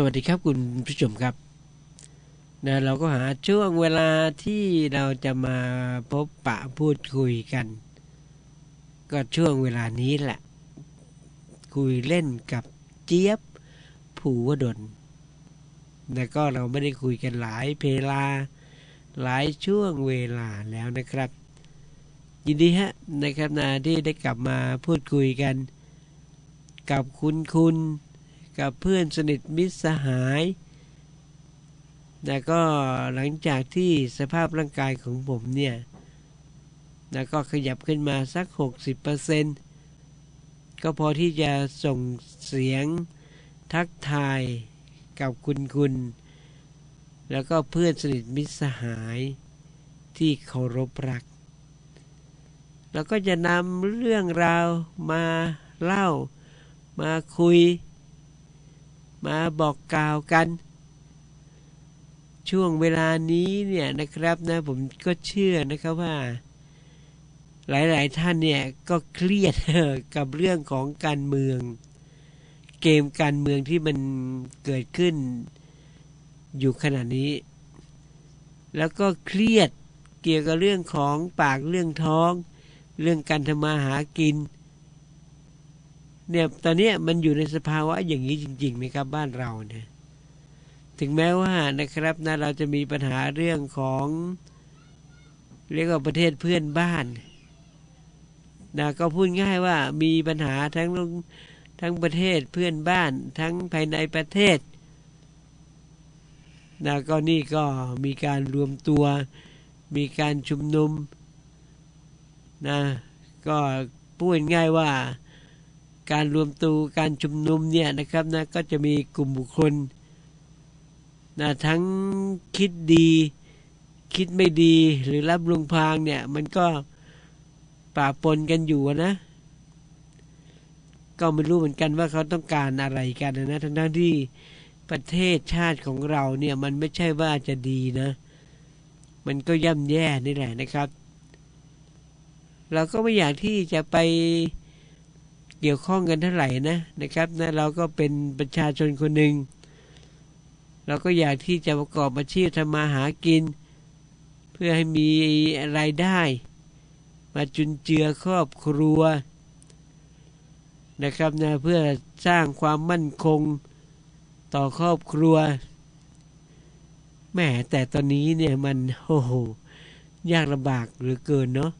สวัสดีครับคุณผู้ชมครับนะเราก็หาช่วงเวลาที่เราจะมาพบปะพูดคุยกัน ก็ช่วงเวลานี้แหละ คุยเล่นกับเจี๊ยบผูวดลแล้วก็เราไม่ได้คุยกันหลายเพลา หลายช่วงเวลาแล้วนะครับ ยินดีฮะนะครับนาที่ได้กลับมาพูดคุยกัน กับคุณคุณ กับเพื่อนสนิทมิตรสหายแล้วก็หลังจากที่สภาพร่างกายของผมเนี่ยแล้วก็ขยับขึ้นมาสัก 60%ก็พอที่จะส่งเสียงทักทายกับคุณคุณ แล้วก็เพื่อนสนิทมิตรสหายที่เคารพรัก แล้วก็จะนำเรื่องราวมาเล่ามาคุย มาบอกกล่าวกัน ช่วงเวลานี้เนี่ยนะครับนะผมก็เชื่อนะครับว่า หลายๆท่านเนี่ยก็เครียดกับเรื่องของการเมือง เกมการเมืองที่มันเกิดขึ้นอยู่ขณะนี้ แล้วก็เครียดเกี่ยวกับเรื่องของปากเรื่องท้อง เรื่องการทำมาหากิน เนี่ยตอนนี้มันอยู่ในสภาวะอย่างนี้จริงๆนะครับบ้านเราเนี่ยถึงแม้ว่านะครับนะเราจะมีปัญหาเรื่องของเรียกว่าประเทศเพื่อนบ้านนะก็พูดง่ายว่ามีปัญหาทั้งทั้งประเทศเพื่อนบ้าน ทั้งภายในประเทศนะก็นี่ก็มีการรวมตัว มีการชุมนุมนะก็พูดง่ายว่า การรวมตัวการชุมนุมเนี่ยนะครับนะก็จะมีกลุ่มบุคคลนะทั้งคิดดีคิดไม่ดีหรือรับลงพางเนี่ยมันก็ป่าปนกันอยู่นะ ก็ไม่รู้เหมือนกันว่าเขาต้องการอะไรกันนะทั้งทั้งที่ประเทศชาติของเราเนี่ยมันไม่ใช่ว่าจะดีนะ มันก็ย่ำแย่นี่แหละนะครับ เราก็ไม่อยากที่จะไป เกี่ยวข้องกันเท่าไหร่นะนะครับนะเราก็เป็นประชาชนคนหนึ่งเราก็อยากที่จะประกอบอาชีพทำมาหากิน เพื่อให้มีรายได้ มาจุนเจือครอบครัวนะครับนะเพื่อสร้างความมั่นคงต่อครอบครัวแม่แต่ตอนนี้เนี่ยมันโอ้โหยากลำบากหรือเกินเนาะ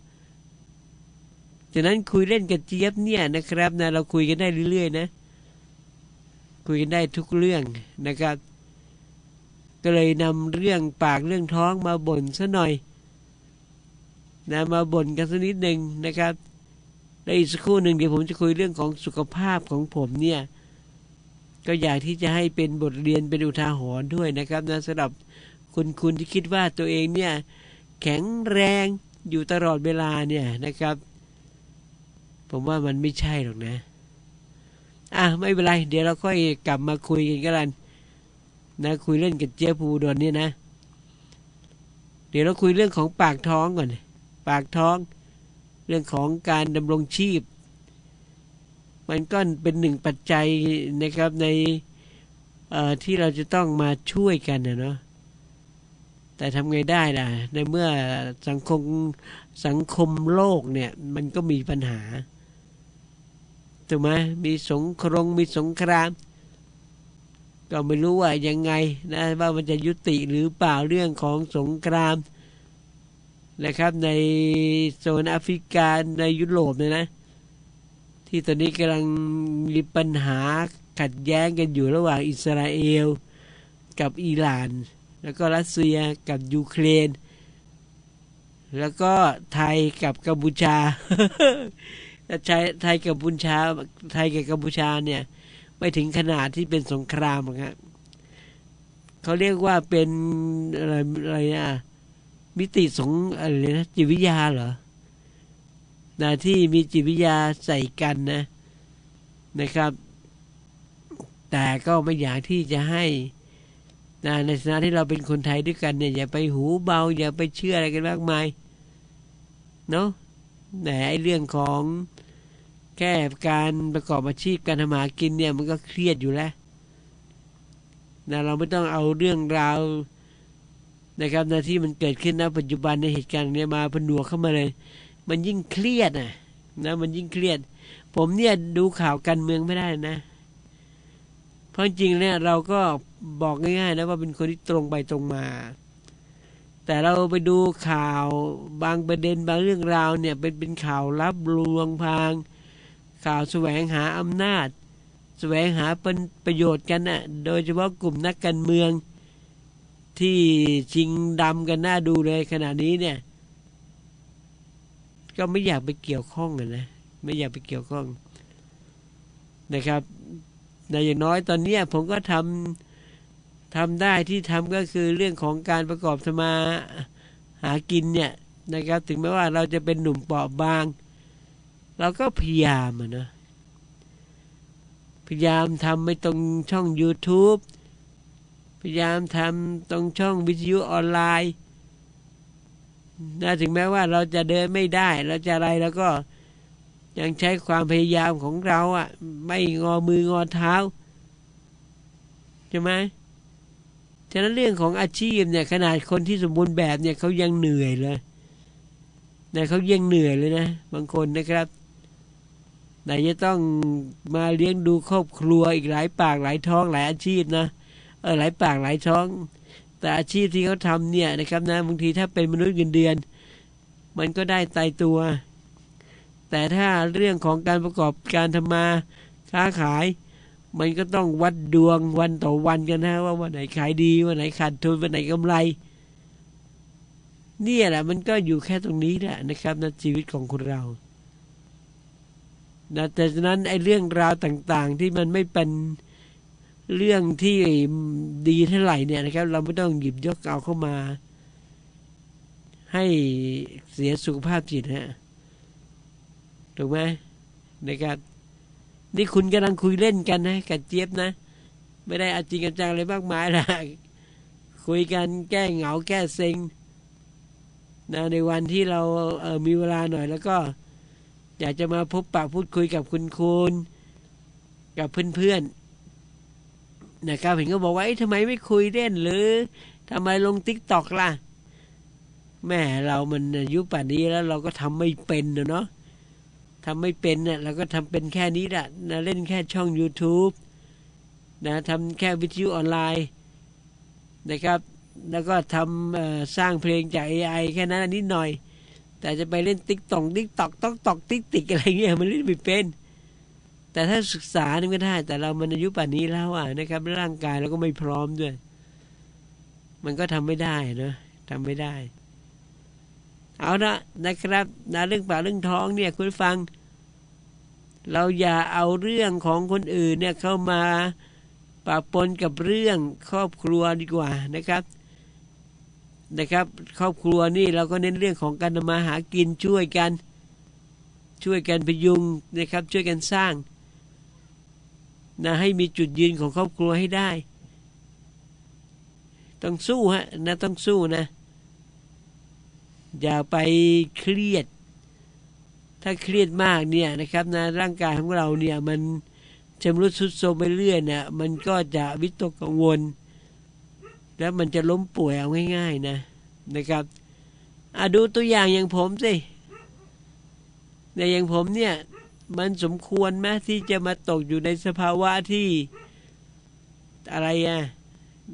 ฉะนั้นคุยเล่นกับเจี๊ยบเนี่ยนะครับนะเราคุยกันได้เรื่อยๆนะ คุยกันได้ทุกเรื่องนะครับ ก็เลยนำเรื่องปากเรื่องท้องมาบ่นซะหน่อยนะมาบ่นกันสักนิดหนึ่งนะครับแล้วอีกสักครู่หนึ่งเดี๋ยวผมจะคุยเรื่องของสุขภาพของผมเนี่ยก็อยากที่จะให้เป็นบทเรียนเป็นอุทาหรณ์ด้วยนะครับนะสำหรับคุณคุณที่คิดว่าตัวเองเนี่ยแข็งแรงอยู่ตลอดเวลาเนี่ยนะครับ ผมว่ามันไม่ใช่หรอกนะ อะไม่เป็นไร เดี๋ยวเราค่อยกลับมาคุยกันกันนะคุยเล่นกับเจ๊ภูดอนนี่นะ เดี๋ยวเราคุยเรื่องของปากท้องก่อน ปากท้อง เรื่องของการดำรงชีพ มันก็เป็นหนึ่งปัจจัยนะครับในที่เราจะต้องมาช่วยกันนะเนาะแต่ทำไงได้ล่ะ ในเมื่อสังคมสังคมโลกเนี่ย มันก็มีปัญหา ถูกไหมมีสงครงมีสงคราม ก็ไม่รู้ว่ายังไงนะว่ามันจะยุติหรือเปล่าเรื่องของสงครามนะครับ ในโซนแอฟริกาในยุโรปเนี่ยนะ ที่ตอนนี้กำลังมีปัญหาขัดแย้งกันอยู่ระหว่างอิสราเอล กับอิหร่าน แล้วก็รัสเซียกับยูเครน แล้วก็ไทยกับกัมพูชา ไทยไทยกับบุญชาไทยกับกัมพูชาเนี่ยไม่ถึงขนาดที่เป็นสงครามครับเขาเรียกว่าเป็นอะไรอะไรนะมิติสงอะไรนะจิตวิทยาเหรอนะที่มีจิตวิทยาใส่กันนะนะครับ แต่ก็ไม่อยากที่จะให้นะในฐานะที่เราเป็นคนไทยด้วยกันเนี่ยอย่าไปหูเบา อย่าไปเชื่ออะไรกันมากมายเนาะแต่ไอเรื่องของ แค่การประกอบอาชีพการทำมากินเนี่ยมันก็เครียดอยู่แล้วนะเราไม่ต้องเอาเรื่องราวนะครับนะที่มันเกิดขึ้นณปัจจุบันในเหตุการณ์เนี้ยมาผนวกเข้ามาเลย มันยิ่งเครียดนะนะมันยิ่งเครียด ผมเนี่ยดูข่าวการเมืองไม่ได้นะ เพราะจริงเนี่ยเราก็บอกง่ายๆนะว่าเป็นคนที่ตรงไปตรงมา แต่เราไปดูข่าวบางประเด็นบางเรื่องราวเนี่ยเป็นเป็นข่าวลับลวงพาง ข่าวแสวงหาอำนาจ แสวงหาเป็นประโยชน์กันนะ่ะโดยเฉพาะกลุ่มนักการเมืองที่ชิงดำกันหน้าดูเลยขณะนี้เนี่ย ก็ไม่อยากไปเกี่ยวข้องกันนะ ไม่อยากไปเกี่ยวข้องนะครับในอย่างน้อยตอนนี้ผมก็ทำทำได้ที่ทำก็คือเรื่องของการประกอบสมาหากินเนี่ยนะครับ ถึงแม้ว่าเราจะเป็นหนุ่มเปราะบาง เราก็พยายามอะนะพยายามทำไปตรงช่อง YouTube พยายามทำตรงช่องวิทยุออนไลน์นะถึงแม้ว่าเราจะเดินไม่ได้ เราจะอะไรแล้วก็ยังใช้ความพยายามของเราอะ่ะ ไม่งอมืองอเท้าใช่ไหมฉะนั้นเรื่องของอาชีพเนี่ย ขนาดคนที่สมบูรณ์แบบเนี่ยเขายังเหนื่อยเลยนะเขายังเหนื่อยเลยนะ บางคนนะครับ ไหนจะต้องมาเลี้ยงดูครอบครัวอีกหลายปากหลายท้องหลายอาชีพนะเออหลายปากหลายท้อง แต่อาชีพที่เขาทำเนี่ยนะครับนะบางทีถ้าเป็นมนุษย์เงินเดือน มันก็ได้ตายตัว แต่ถ้าเรื่องของการประกอบการทำมาค้าขาย มันก็ต้องวัดดวงวันต่อวันกันนะว่าวันไหนขายดีวันไหนขาดทุนวันไหนกำไรนี่แหละมันก็อยู่แค่ตรงนี้แหละนะครับในชีวิตของคนเรา นะแต่ฉะนั้นไอ้เรื่องราวต่างๆ ที่มันไม่เป็นเรื่องที่ดีเท่าไหร่เนี่ยนะครับ เราไม่ต้องหยิบยกเอาเข้ามา ให้เสียสุขภาพจิตฮะถูกไหมนะครับ นี่คุณกำลังคุยเล่นกันนะกับเจี๊ยบนะ ไม่ได้อาจริงจังอะไรมากมายละคุยกันแก้เหงาแก้เซ็งนะในวันที่เราเออมีเวลาหน่อยแล้วก็ อยากจะมาพบปะพูดคุยกับคุณคุณกับเพื่อนๆนะครับเห็นก็บอกว่าทำไมไม่คุยเล่นหรือทำไมลงติ๊กตอกล่ะ แม่เรามันอายุป่านนี้แล้วเราก็ทำไม่เป็นเนาะทำไม่เป็นเนี่ยเราก็ทำเป็นแค่นี้แหละนะเล่นแค่ช่อง YouTube นะทำแค่วิทยุออนไลน์นะครับ แล้วก็ทำสร้างเพลงจาก AI แค่นั้นนิดหน่อย แต่จะไปเล่นติ๊กตอกติ๊กตอกต๊อกตอกติ๊กติ๊กอะไรเงี้ยมันเล่นไม่เป็น แต่ถ้าศึกษานี่ก็ได้ แต่เรามันอายุป่านนี้แล้วอะนะครับ ร่างกายเราก็ไม่พร้อมด้วย มันก็ทำไม่ได้นะทำไม่ได้ เอาละนะครับนะเรื่องปากเรื่องท้องเนี่ยคุณฟัง เราอย่าเอาเรื่องของคนอื่นเนี่ยเข้ามาปะปนกับเรื่องครอบครัวดีกว่านะครับ นะครับ ครอบครัวนี่เราก็เน้นเรื่องของการมาหากินช่วยกัน ช่วยกันพยุงนะครับ ช่วยกันสร้างนะให้มีจุดยืนของครอบครัวให้ได้ ต้องสู้ฮะนะต้องสู้นะ อย่าไปเครียด ถ้าเครียดมากเนี่ยนะครับนะร่างกายของเราเนี่ยมันชำรุดทรุดโทรมไปเรื่อยเนี่ยมันก็จะวิตกกังวล แล้วมันจะล้มป่วยเอาง่าย ๆ นะนะครับอะดูตัวอย่างอย่างผมสิในอย่างผมเนี่ย มันสมควรไหมที่จะมาตกอยู่ในสภาวะที่อะไรอะ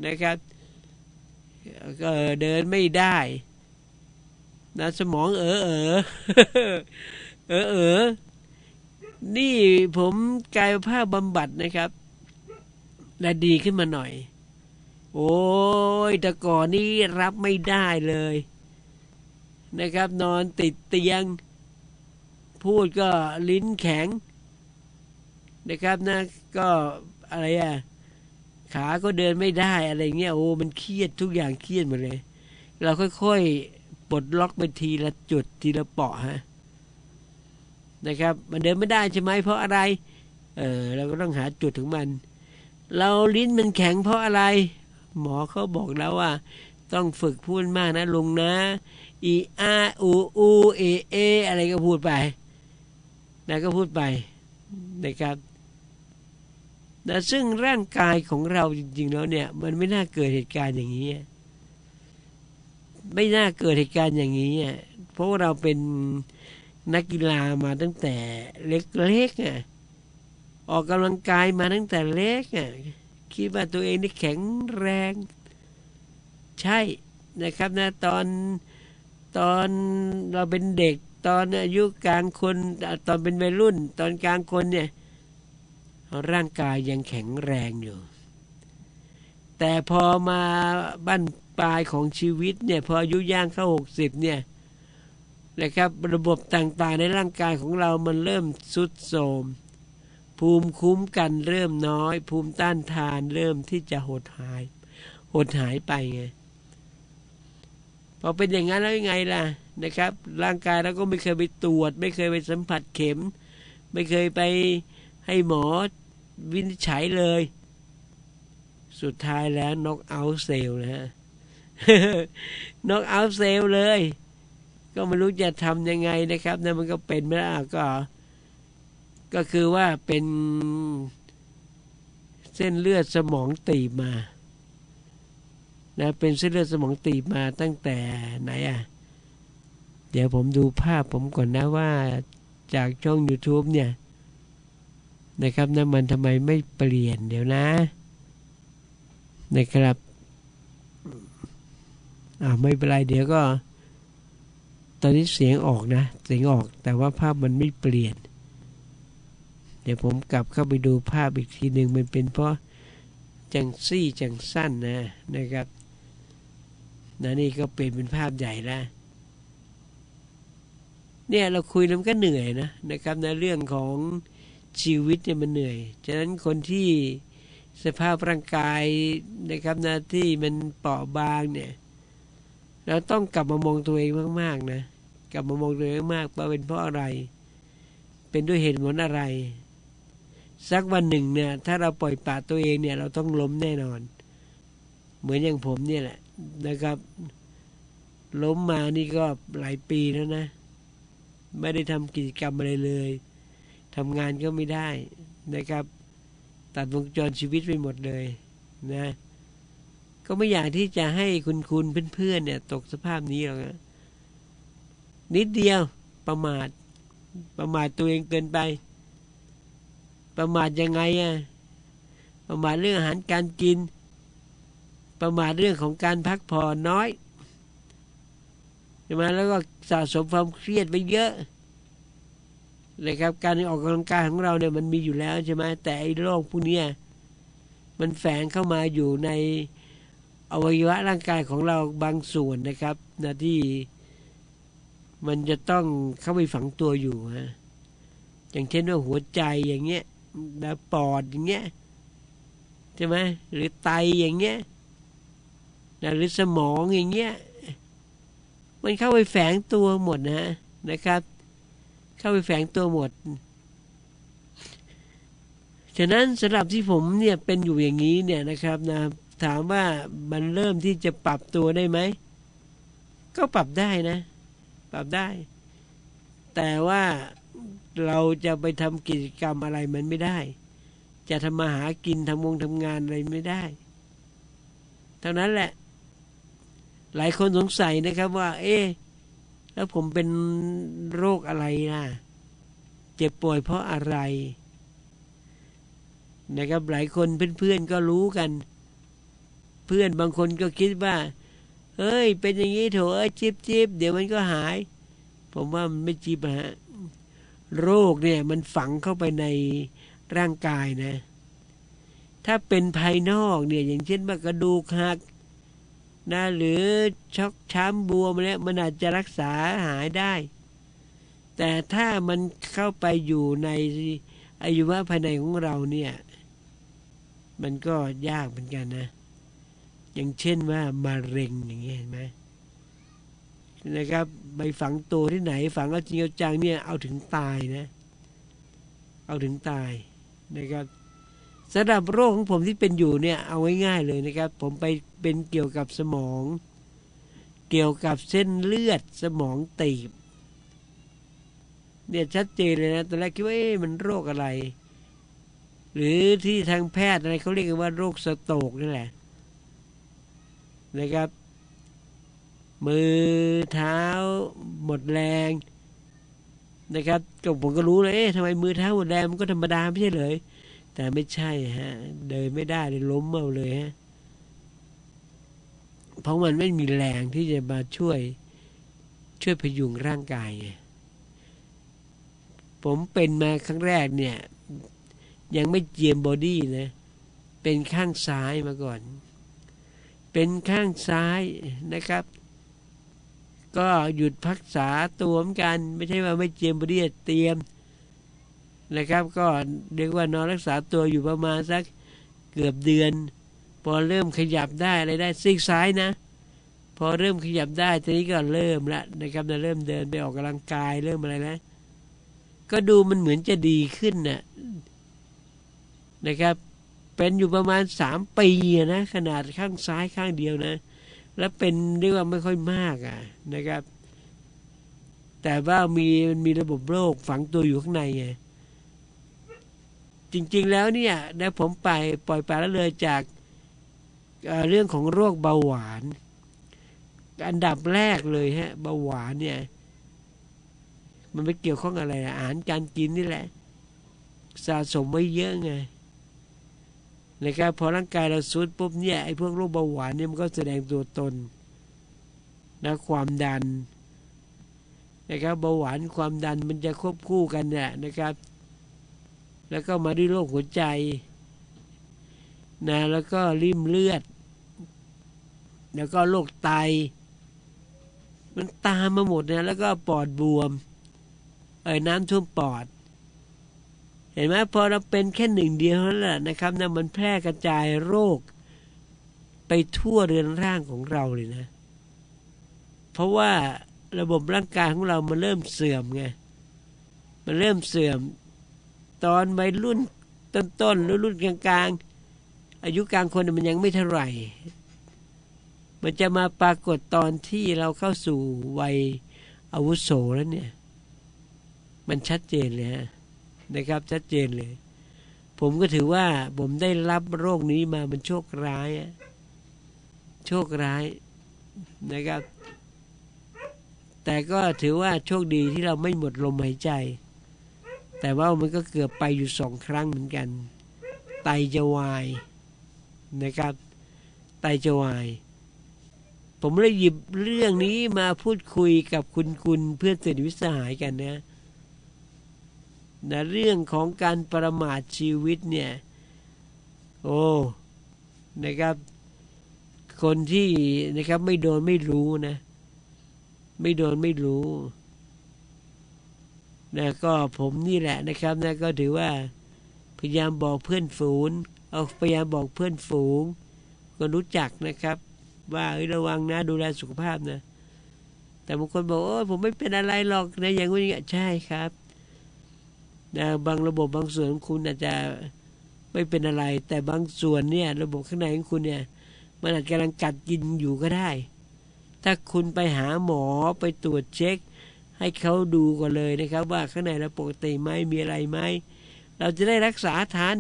นะครับก็เดินไม่ได้นะสมองเออเออเออเออ นี่ผมกายภาพบำบัดนะครับ และดีขึ้นมาหน่อย โอ้ยแต่ก่อนนี้รับไม่ได้เลย นะครับ นอนติดเตียง พูดก็ลิ้นแข็ง นะครับนะก็อะไรอะขาก็เดินไม่ได้อะไรเงี้ยโอ้มันเครียดทุกอย่างเครียดหมดเลย เราค่อยๆปลดล็อกไปทีละจุดทีละเปาะฮะนะครับ มันเดินไม่ได้ใช่ไหมเพราะอะไร เออเราก็ต้องหาจุดของมัน เราลิ้นมันแข็งเพราะอะไร หมอเขาบอกแล้วว่า ต้องฝึกพูดมากนะลุงนะ อีอาอูอูเอเอ อะไรก็พูดไปนะก็พูดไปนะครับนะซึ่งร่างกายของเราจริง ๆ แล้วเนี่ย มันไม่น่าเกิดเหตุการณ์อย่างนี้ ไม่น่าเกิดเหตุการณ์อย่างนี้เพราะาเราเป็นนักกีฬามาตั้งแต่เล็กๆอะออกกำลังกายมาตั้งแต่เล็กอะ คิดว่าตัวเองนี่แข็งแรง ใช่นะครับนะตอนตอนเราเป็นเด็ก ตอนอายุกลางคนตอนเป็นวัยรุ่น ตอนกลางคนเนี่ยร่างกายยังแข็งแรงอยู่ แต่พอมาบั้นปลายของชีวิตเนี่ยพออายุย่างเข้าหกสิบเนี่ยนะครับระบบต่างๆในร่างกายของเรามันเริ่มสุดโทรม ภูมิคุ้มกันเริ่มน้อย ภูมิต้านทานเริ่มที่จะหดหาย หดหายไปไงพอเป็นอย่างนั้นแล้วยังไงล่ะนะครับ ร่างกายเราก็ไม่เคยไปตรวจ ไม่เคยไปสัมผัสเข็ม ไม่เคยไปให้หมอวินิจฉัยเลย สุดท้ายแล้วน็อกเอาเซลนะฮะน็อกเอาเซลเลย ก็ไม่รู้จะทำยังไงนะครับนะมันก็เป็นไม่ได้ก็ ก็คือว่าเป็นเส้นเลือดสมองตีบมานะเป็นเส้นเลือดสมองตีบมาตั้งแต่ไหนอะ เดี๋ยวผมดูภาพผมก่อนนะว่าจากช่อง YouTube เนี่ย นะครับนะมันทำไมไม่เปลี่ยนเดี๋ยวนะ นะครับอ่าไม่เป็นไรเดี๋ยวก็ ตอนนี้เสียงออกนะ เสียงออกแต่ว่าภาพมันไม่เปลี่ยน เดี๋ยวผมกลับเข้าไปดูภาพอีกทีหนึ่งมันเป็นเพราะจังซี่จังสั้นนะนะครับนะนี่ก็เปลี่ยนเป็นภาพใหญ่แล้วเนี่ยเราคุยแล้วมันก็เหนื่อยนะนะครับในะเรื่องของชีวิตเนี่ยมันเหนื่อย ฉะนั้นคนที่สภาพร่างกายนะครับนะที่มันเปราะบางเนี่ยเราต้องกลับมามองตัวเองมากๆนะกลับมามองตัวเองมากว่าเป็นเพราะอะไร เป็นด้วยเหตุผลอะไร สักวันหนึ่งเนี่ย ถ้าเราปล่อยปละตัวเองเนี่ย เราต้องล้มแน่นอน เหมือนอย่างผมเนี่ยแหละนะครับ ล้มมานี่ก็หลายปีแล้วนะ ไม่ได้ทำกิจกรรมอะไรเลยทำงานก็ไม่ได้นะครับ ตัดวงจรชีวิตไปหมดเลยนะ ก็ไม่อยากที่จะให้คุณคุณเพื่อนๆเนี่ย ตกสภาพนี้หรอกนะนิดเดียวประมาทประมาทตัวเองเกินไป ประมาทยังไงอะประมาทเรื่องอาหารการกิน ประมาทเรื่องของการพักผ่อนน้อยใช่ไหมแล้วก็สะสมความเครียดไปเยอะนะครับ การออกกำลังกายของเราเนี่ยมันมีอยู่แล้วใช่ไหมแต่ไอ้โรคพวกนี้มันแฝงเข้ามาอยู่ในอวัยวะร่างกายของเราบางส่วนนะครับนะที่มันจะต้องเข้าไปฝังตัวอยู่ฮะอย่างเช่นว่าหัวใจอย่างเงี้ย ปอดอย่างเงี้ยใช่ไหมหรือไตอย่างเงี้ยหรือสมองอย่างเงี้ยมันเข้าไปแฝงตัวหมดนะนะครับ เข้าไปแฝงตัวหมด ฉะนั้นสำหรับที่ผมเนี่ยเป็นอยู่อย่างนี้เนี่ยนะครับนะถามว่ามันเริ่มที่จะปรับตัวได้ไหม ก็ปรับได้นะ ปรับได้ แต่ว่า เราจะไปทำกิจกรรมอะไรมันไม่ได้ จะทำมาหากินทำวงทำงานอะไรไม่ได้ เท่านั้นแหละ หลายคนสงสัยนะครับว่า เอ๊แล้วผมเป็นโรคอะไรนะเจ็บป่วยเพราะอะไร นะครับหลายคนเพื่อนๆก็รู้กัน เพื่อนบางคนก็คิดว่าเฮ้ย เป็นอย่างนี้โถเอ้ยจิบจิบเดี๋ยวมันก็หาย ผมว่ามันไม่จิบฮะ โรคเนี่ยมันฝังเข้าไปในร่างกายนะ ถ้าเป็นภายนอกเนี่ยอย่างเช่นว่ากระดูกหักนะหรือช็อกช้ำบวมแล้วมันอาจจะรักษาหายได้ แต่ถ้ามันเข้าไปอยู่ในอายุวะภายในของเราเนี่ย มันก็ยากเหมือนกันนะ อย่างเช่นว่ามาเร็งอย่างเงี้ยเห็นไหม นะครับไปฝังตัวที่ไหน ฝังเอาจริงเอาจังเนี่ยเอาถึงตายนะ เอาถึงตายนะครับสำหรับโรคของผมที่เป็นอยู่เนี่ยเอาง่ายเลยนะครับ ผมไปเป็นเกี่ยวกับสมอง เกี่ยวกับเส้นเลือดสมองตีบเนี่ยชัดเจนเลยนะตอนแรกคิดว่าเอ๊ะมันโรคอะไร หรือที่ทางแพทย์อะไรเขาเรียกกันว่าโรคสโตรกนั่นแหละนะครับ มือเท้าหมดแรง นะครับก็ผมก็รู้เลยเอ๊ะทำไมมือเท้าหมดแรงมันก็ธรรมดาไม่ใช่เลย แต่ไม่ใช่ฮะ เดินไม่ได้เลยล้มเอาเลยฮะเพราะมันไม่มีแรงที่จะมาช่วยช่วยพยุงร่างกายไงผมเป็นมาครั้งแรกเนี่ย ยังไม่เจียมบอดี้นะเป็นข้างซ้ายมาก่อน เป็นข้างซ้ายนะครับ ก็หยุดพักษาตัวเหมือนกัน ไม่ใช่ว่าไม่เจียมบอดี้เตรียมนะครับ ก็เรียกว่านอนรักษาตัวอยู่ประมาณสักเกือบเดือน พอเริ่มขยับได้อะไรได้ซีกซ้ายนะ พอเริ่มขยับได้ทีนี้ก็เริ่มละนะครับเริ่มเดินไปออกกำลังกายเริ่มอะไรแล้วก็ดูมันเหมือนจะดีขึ้นนะนะครับ เป็นอยู่ประมาณสามปีนะ ขนาดข้างซ้ายข้างเดียวนะ แล้วเป็นเรียกว่าไม่ค่อยมากอะนะครับ แต่ว่ามีมันมีระบบโรคฝังตัวอยู่ข้างในไงจริง ๆ แล้วเนี่ยนะผมไปปล่อยปละละเลยจากเเรื่องของโรคเบาหวาน อันดับแรกเลยฮะเบาหวานเนี่ย มันไม่เกี่ยวข้องอะไรอาหารการกินนี่แหละ สะสมไว้เยอะไง นะครับพอร่างกายเราซุดปุ๊บเนี่ยไอ้พวกโรคเบาหวานเนี่ยมันก็แสดงตัวตนนะความดันนะครับเบาหวานความดันมันจะควบคู่กันเนี่ยนะครับ แล้วก็มาด้วยโรคหัวใจนะแล้วก็ริมเลือด แล้วก็โรคไต มันตามมาหมดนะแล้วก็ปอดบวมเอ้ยน้ำท่วมปอด เห็นไหมพอเราเป็นแค่หนึ่งเดียวนั่นแหละนะครับนะมันแพร่กระจายโรค ไปทั่วเรือนร่างของเราเลยนะ เพราะว่าระบบร่างกายของเรามันเริ่มเสื่อมไงมันเริ่มเสื่อม ตอนวัยรุ่นต้นๆหรือรุ่นกลางๆ อายุกลางคนมันยังไม่เท่าไหร่ มันจะมาปรากฏตอนที่เราเข้าสู่วัยอาวุโสแล้วเนี่ย มันชัดเจนเลยฮะ นะครับ ชัดเจนเลย ผมก็ถือว่าผมได้รับโรคนี้มามันโชคร้ายโชคร้ายนะครับ แต่ก็ถือว่าโชคดีที่เราไม่หมดลมหายใจ แต่ว่ามันก็เกือบไปอยู่สองครั้งเหมือนกัน ไตจะวายนะครับ ไตจะวาย ผมเลยหยิบเรื่องนี้มาพูดคุยกับคุณคุณเพื่อนสนิทวิสหายกันนะ นะเรื่องของการประมาทชีวิตเนี่ย โอ้นะครับ คนที่นะครับไม่โดนไม่รู้นะ ไม่โดนไม่รู้นะก็ผมนี่แหละนะครับนะก็ถือว่าพยายามบอกเพื่อนฝูงเอาพยายามบอกเพื่อนฝูง ก็รู้จักนะครับ ว่าระวังนะดูแลสุขภาพนะ แต่บางคนบอกโอ้ผมไม่เป็นอะไรหรอกนะอย่างนี้ใช่ครับ นะบางระบบบางส่วนของคุณอาจจะไม่เป็นอะไร แต่บางส่วนเนี่ย ระบบข้างในของคุณเนี่ย มันอาจกำลังกัดกินอยู่ก็ได้ ถ้าคุณไปหาหมอไปตรวจเช็ค ให้เขาดูก่อนเลยนะครับ ว่าข้างในเราปกติไหมมีอะไรไหมเราจะได้รักษาทัน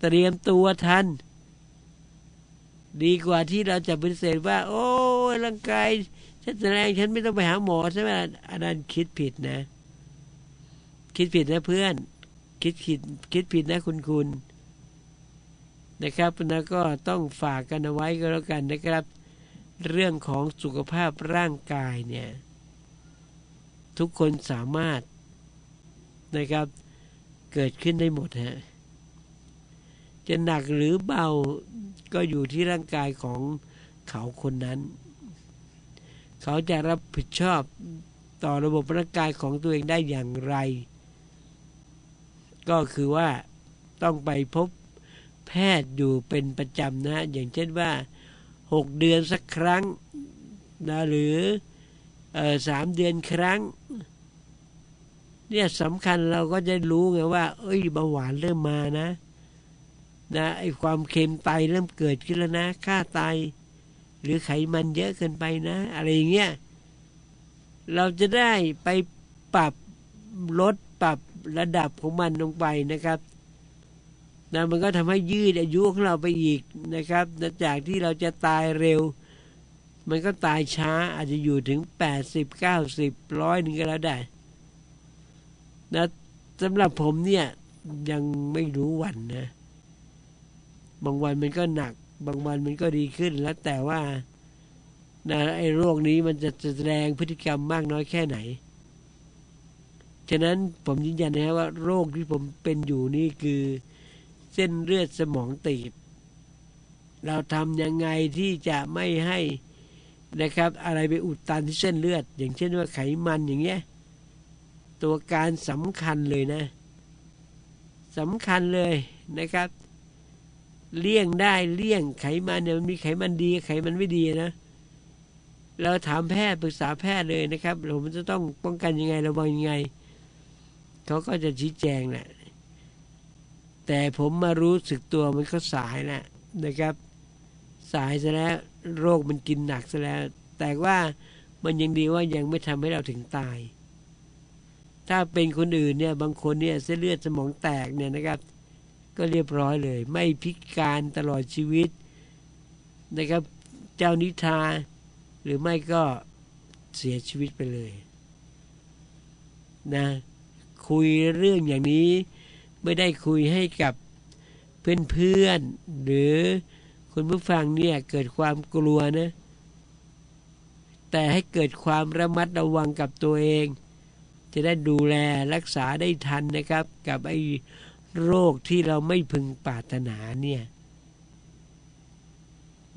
เตรียมตัวทัน ดีกว่าที่เราจะปฏิเสธว่า โอ้ร่างกายฉันแสดงฉันไม่ต้องไปหาหมอใช่ไหมอันนั้นคิดผิดนะ คิดผิดนะเพื่อน คิดผิดคิดผิดนะคุณคุณนะครับแล้วก็ต้องฝากกันเอาไว้ก็แล้วกันนะครับ เรื่องของสุขภาพร่างกายเนี่ยทุกคนสามารถนะครับเกิดขึ้นได้หมดฮะจะหนักหรือเบาก็อยู่ที่ร่างกายของเขาคนนั้น เขาจะรับผิดชอบต่อระบบร่างกายของตัวเองได้อย่างไร ก็คือว่าต้องไปพบแพทย์อยู่เป็นประจำนะอย่างเช่นว่าหกเดือนสักครั้งนะหรืออสามเดือนครั้ง เนี่ยสำคัญเราก็จะรู้ไงว่า เอ้ยเบาหวานเริ่มมานะนะไอความเค็มไตเริ่มเกิดขึ้นแล้วนะค่าไต หรือไขมันเยอะเกินไปนะ อะไรอย่างเงี้ยเราจะได้ไปปรับลดปรับ ระดับของมันลงไปนะครับนะมันก็ทำให้ยืดอายุของเราไปอีกนะครับนะจากที่เราจะตายเร็ว มันก็ตายช้าอาจจะอยู่ถึง 80 90ร้อยหนึ่งก็แล้วได้นะสำหรับผมเนี่ยยังไม่รู้วันนะ บางวันมันก็หนัก บางวันมันก็ดีขึ้นแล้วแต่ว่านะไอ้โรคนี้มันจะแสดงพฤติกรรมมากน้อยแค่ไหน ฉะนั้นผมยืนยันนะครับว่าโรคที่ผมเป็นอยู่นี่คือเส้นเลือดสมองตีบ เราทำยังไงที่จะไม่ให้นะครับ อะไรไปอุดตันที่เส้นเลือด อย่างเช่นว่าไขมันอย่างเงี้ยตัวการสำคัญเลยนะสำคัญเลยนะครับ เลี่ยงได้เลี่ยงไขมันเนี่ยมันมีไขมันดีไขมันไม่ดีนะเราถามแพทย์ปรึกษาแพทย์เลยนะครับ เรามันจะต้องป้องกันยังไงระวังยังไง เขาก็จะชี้แจงแหละแต่ผมมารู้สึกตัวมันก็สายแล้วนะครับ สายซะแล้วโรคมันกินหนักซะแล้ว แต่ว่ามันยังดีว่ายังไม่ทำให้เราถึงตาย ถ้าเป็นคนอื่นเนี่ยบางคนเนี่ยเส้นเลือดสมองแตกเนี่ยนะครับ ก็เรียบร้อยเลย ไม่พิการตลอดชีวิตนะครับ เจ้านิทาหรือไม่ก็เสียชีวิตไปเลย นะ คุยเรื่องอย่างนี้ ไม่ได้คุยให้กับเพื่อนๆหรือคุณผู้ฟังเนี่ยเกิดความกลัวนะ แต่ให้เกิดความระมัดระวังกับตัวเอง จะได้ดูแลรักษาได้ทันนะครับ กับไอ้โรคที่เราไม่พึงปรารถนาเนี่ย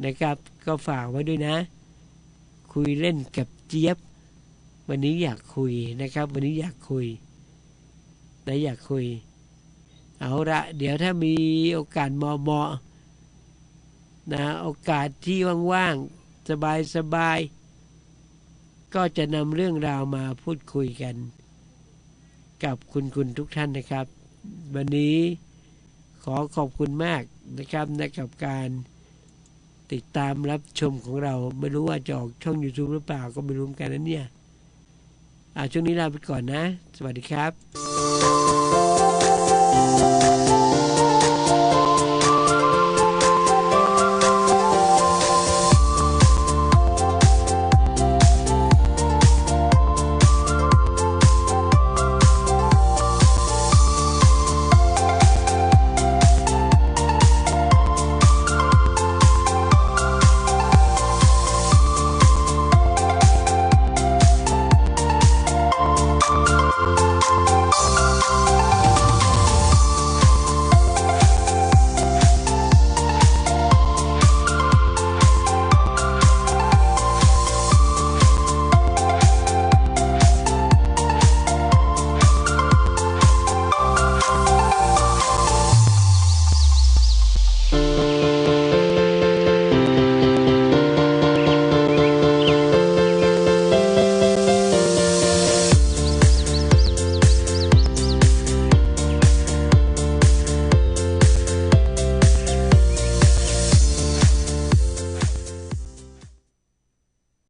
นะครับ ก็ฝากไว้ด้วยนะ คุยเล่นกับเจี๊ยบ วันนี้อยากคุยนะครับ วันนี้อยากคุย นะอยากคุย เอาละเดี๋ยวถ้ามีโอกาสเหมาะๆนะโอกาสที่ว่างๆ สบายๆ ก็จะนำเรื่องราวมาพูดคุยกัน กับคุณคุณทุกท่านนะครับ วันนี้ขอขอบคุณมากนะครับนะกับการติดตามรับชมของเรา ไม่รู้ว่าจะออกช่อง YouTube หรือเปล่าก็ไม่รู้เหมือนกันนะเนี่ยอ่าช่วงนี้ลาไปก่อนนะ สวัสดีครับ